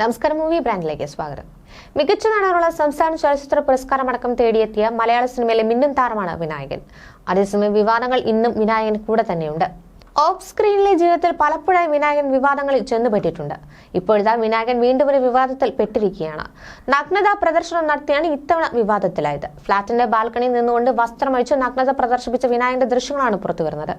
നമസ്കാരം മൂവി ബ്രാൻഡിലേക്ക് സ്വാഗതം. മികച്ച നടനുള്ള സംസ്ഥാന ചലച്ചിത്ര പുരസ്കാരമടക്കം തേടിയെത്തിയ മലയാള സിനിമയിലെ മിന്നും താരമാണ് വിനായകൻ. അതേസമയം വിവാദങ്ങൾ ഇന്നും വിനായകൻ കൂടെ തന്നെയുണ്ട്. ഓഫ് സ്ക്രീനിലെ ജീവിതത്തിൽ പലപ്പോഴായി വിനായകൻ വിവാദങ്ങളിൽ ചെന്നുപറ്റിയിട്ടുണ്ട് ഇപ്പോഴത്തെ വിനായകൻ വീണ്ടും ഒരു വിവാദത്തിൽ പെട്ടിരിക്കുകയാണ്. നഗ്നത പ്രദർശനം നടത്തിയാണ് ഇത്തവണ വിവാദത്തിലായത്. ഫ്ളാറ്റിന്റെ ബാൽക്കണിയിൽ നിന്നുകൊണ്ട് വസ്ത്രമഴിച്ച് നഗ്നത പ്രദർശിപ്പിച്ച വിനായകന്റെ ദൃശ്യങ്ങളാണ് പുറത്തു വരുന്നത്.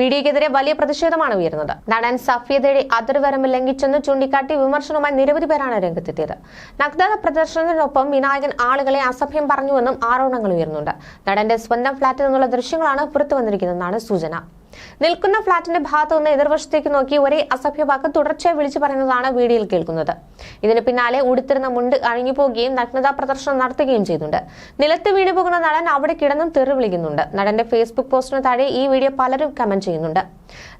വീഡിയോയ്ക്കെതിരെ വലിയ പ്രതിഷേധമാണ് ഉയരുന്നത്. നടൻ സഫിയതയുടെ അതിർവരമ്പ് ലംഘിച്ചെന്ന് ചൂണ്ടിക്കാട്ടി വിമർശനവുമായി നിരവധി പേരാണ് രംഗത്തെത്തിയത്. നഗ്നത പ്രദർശനത്തിനൊപ്പം വിനായകൻ ആളുകളെ അസഭ്യം പറഞ്ഞുവെന്നും ആരോപണങ്ങൾ ഉയർന്നുണ്ട് നടന്റെ സ്വന്തം ഫ്ളാറ്റിൽ നിന്നുള്ള ദൃശ്യങ്ങളാണ് പുറത്തു വന്നിരിക്കുന്നതെന്നാണ് സൂചന. നിൽക്കുന്ന ഫ്ളാറ്റിന്റെ ഭാഗത്തു നിന്ന് എതിർവശത്തേക്ക് നോക്കി ഒരേ അസഭ്യവാക്ക് തുടർച്ചയായി വിളിച്ചു പറയുന്നതാണ് വീഡിയോയിൽ കേൾക്കുന്നത്. ഇതിന് പിന്നാലെ ഉടുത്തിരുന്ന മുണ്ട് അഴിഞ്ഞു പോകുകയും നഗ്നതാ പ്രദർശനം നടത്തുകയും ചെയ്യുന്നുണ്ട് നിലത്ത് വീണു പോകുന്ന നടൻ അവിടെ കിടന്നും തെറി വിളിക്കുന്നുണ്ട്. നടന്റെ ഫേസ്ബുക്ക് പോസ്റ്റിന് താഴെ ഈ വീഡിയോ പലരും കമന്റ് ചെയ്യുന്നുണ്ട്.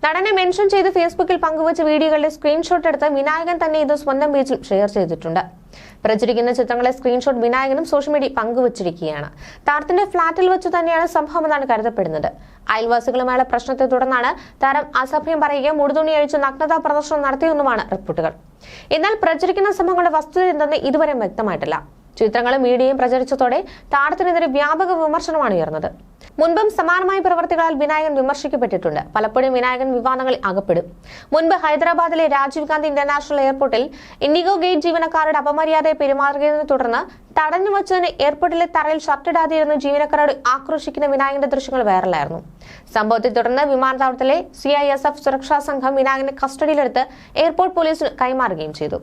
നടനെ മെൻഷൻ ചെയ്ത് ഫേസ്ബുക്കിൽ പങ്കുവച്ച വീഡിയോകളുടെ സ്ക്രീൻഷോട്ട് എടുത്ത് വിനായകൻ തന്നെ ഇത് സ്വന്തം പേജിൽ ഷെയർ ചെയ്തിട്ടുണ്ട്. പ്രചരിക്കുന്ന ചിത്രങ്ങളെ സ്ക്രീൻഷോട്ട് വിനായകനും സോഷ്യൽ മീഡിയ പങ്കുവച്ചിരിക്കുകയാണ്. താരത്തിന്റെ ഫ്ളാറ്റിൽ വെച്ച് തന്നെയാണ് സംഭവം എന്നാണ് കരുതപ്പെടുന്നത്. അയൽവാസികളുമായുള്ള പ്രശ്നത്തെ തുടർന്നാണ് താരം അസഭ്യം പറയുകയും മുടുതുണി അഴിച്ച് നഗ്നതാ പ്രദർശനം നടത്തിയെന്നുമാണ് റിപ്പോർട്ടുകൾ. എന്നാൽ പ്രചരിക്കുന്ന സംഭവങ്ങളുടെ വസ്തുത എന്തെന്ന് ഇതുവരെ വ്യക്തമായിട്ടില്ല. ചിത്രങ്ങളും മീഡിയയും പ്രചരിച്ചതോടെ താരത്തിനെതിരെ വ്യാപക വിമർശനമാണ് ഉയർന്നത്. മുൻപും സമാനമായ പ്രവർത്തികളാൽ വിനായകൻ വിമർശിക്കപ്പെട്ടിട്ടുണ്ട്. പലപ്പോഴും വിനായകൻ വിവാദങ്ങളിൽ അകപ്പെടും. മുൻപ് ഹൈദരാബാദിലെ രാജീവ് ഗാന്ധി ഇന്റർനാഷണൽ എയർപോർട്ടിൽ ഇൻഡിഗോ ഗേറ്റ് ജീവനക്കാരുടെ അപമര്യാദയെ പെരുമാറിയതിനെ തുടർന്ന് തടഞ്ഞു വച്ചതിന് എയർപോർട്ടിലെ തറയിൽ ഷർട്ടിടാതെയിരുന്ന ജീവനക്കാരോട് ആക്രോശിക്കുന്ന വിനായകന്റെ ദൃശ്യങ്ങൾ വൈറലായിരുന്നു. സംഭവത്തെ തുടർന്ന് വിമാനത്താവളത്തിലെ സി സുരക്ഷാ സംഘം വിനായകനെ കസ്റ്റഡിയിലെടുത്ത് എയർപോർട്ട് പോലീസിന് കൈമാറുകയും ചെയ്തു.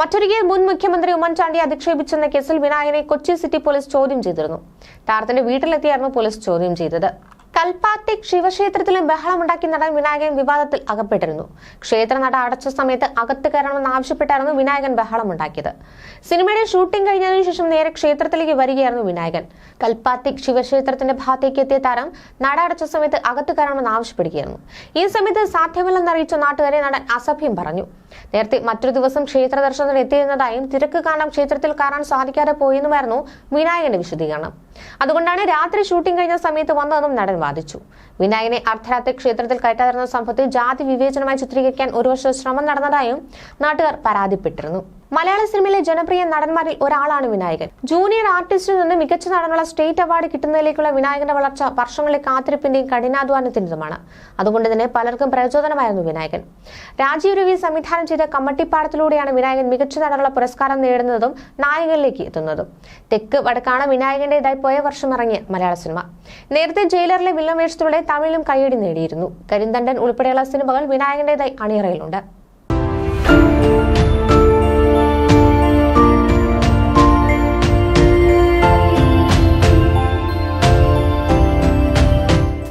മറ്റൊരിക്കൽ മുൻ മുഖ്യമന്ത്രി ഉമ്മൻചാണ്ടി അധിക്ഷേപിച്ചെന്ന കേസിൽ വിനായകനെ കൊച്ചി സിറ്റി പോലീസ് ചോദ്യം ചെയ്തിരുന്നു. താരത്തിന്റെ വീട്ടിലെത്തിയായിരുന്നു പോലീസ് ചോദ്യം ചെയ്തത്. കൽപ്പാത്തി ശിവക്ഷേത്രത്തിലും ബഹളമുണ്ടാക്കി നടൻ വിനായകൻ വിവാദത്തിൽ അകപ്പെട്ടിരുന്നു. ക്ഷേത്ര നട അടച്ച സമയത്ത് അകത്ത് കയറണമെന്ന് ആവശ്യപ്പെട്ടായിരുന്നു വിനായകൻ ബഹളമുണ്ടാക്കിയത്. സിനിമയുടെ ഷൂട്ടിംഗ് കഴിഞ്ഞതിനു ശേഷം നേരെ ക്ഷേത്രത്തിലേക്ക് വരികയായിരുന്നു വിനായകൻ. കൽപ്പാത്തി ശിവക്ഷേത്രത്തിന്റെ ഭാഗത്തേക്ക് എത്തിയ താരം നട അടച്ച സമയത്ത് അകത്ത് കയറണമെന്ന് ആവശ്യപ്പെടുകയായിരുന്നു. ഈ സമയത്ത് സാധ്യമല്ലെന്ന് അറിയിച്ച നാട്ടുകാരെ നടൻ അസഭ്യം പറഞ്ഞു. നേരത്തെ മറ്റൊരു ദിവസം ക്ഷേത്ര ദർശനത്തിന് എത്തിയിരുന്നതായും തിരക്ക് കാരണം ക്ഷേത്രത്തിൽ കയറാൻ സാധിക്കാതെ പോയെന്നുമായിരുന്നു വിനായകന്റെ വിശദീകരണം. അതുകൊണ്ടാണ് രാത്രി ഷൂട്ടിംഗ് കഴിഞ്ഞ സമയത്ത് വന്നതെന്നും നടൻ വാദിച്ചു. വിനായകനെ അർദ്ധരാത്രി ക്ഷേത്രത്തിൽ കയറ്റാതിരുന്ന സംഭവത്തിൽ ജാതി വിവേചനമായി ചിത്രീകരിക്കാൻ ഒരു വർഷം ശ്രമം നടന്നതായും നാട്ടുകാർ പരാതിപ്പെട്ടിരുന്നു. മലയാള സിനിമയിലെ ജനപ്രിയ നടന്മാരിൽ ഒരാളാണ് വിനായകൻ. ജൂനിയർ ആർട്ടിസ്റ്റിൽ നിന്ന് മികച്ച നടനുള്ള സ്റ്റേറ്റ് അവാർഡ് കിട്ടുന്നതിലേക്കുള്ള വിനായകന്റെ വളർച്ച വർഷങ്ങളിലെ കാത്തിരിപ്പിന്റെയും കഠിനാധ്വാനത്തിന്റെതുമാണ് അതുകൊണ്ട് തന്നെ പലർക്കും പ്രചോദനമായിരുന്നു വിനായകൻ. രാജീവ് രവി സംവിധാനം ചെയ്ത കമ്മട്ടിപ്പാടത്തിലൂടെയാണ് വിനായകൻ മികച്ച നടനുള്ള പുരസ്കാരം നേടുന്നതും നായകനിലേക്ക് എത്തുന്നതും. തെക്ക് വടക്കാണ് വിനായകന്റേതായി പോയ വർഷം ഇറങ്ങിയ മലയാള സിനിമ. നേരത്തെ ജയിലറിലെ വില്ലൻ വേഷത്തിലൂടെ തമിഴിലും കൈയടി നേടിയിരുന്നു. കരിന്തണ്ടൻ ഉൾപ്പെടെയുള്ള സിനിമകൾ വിനായകന്റേതായി അണിയറയിലുണ്ട്.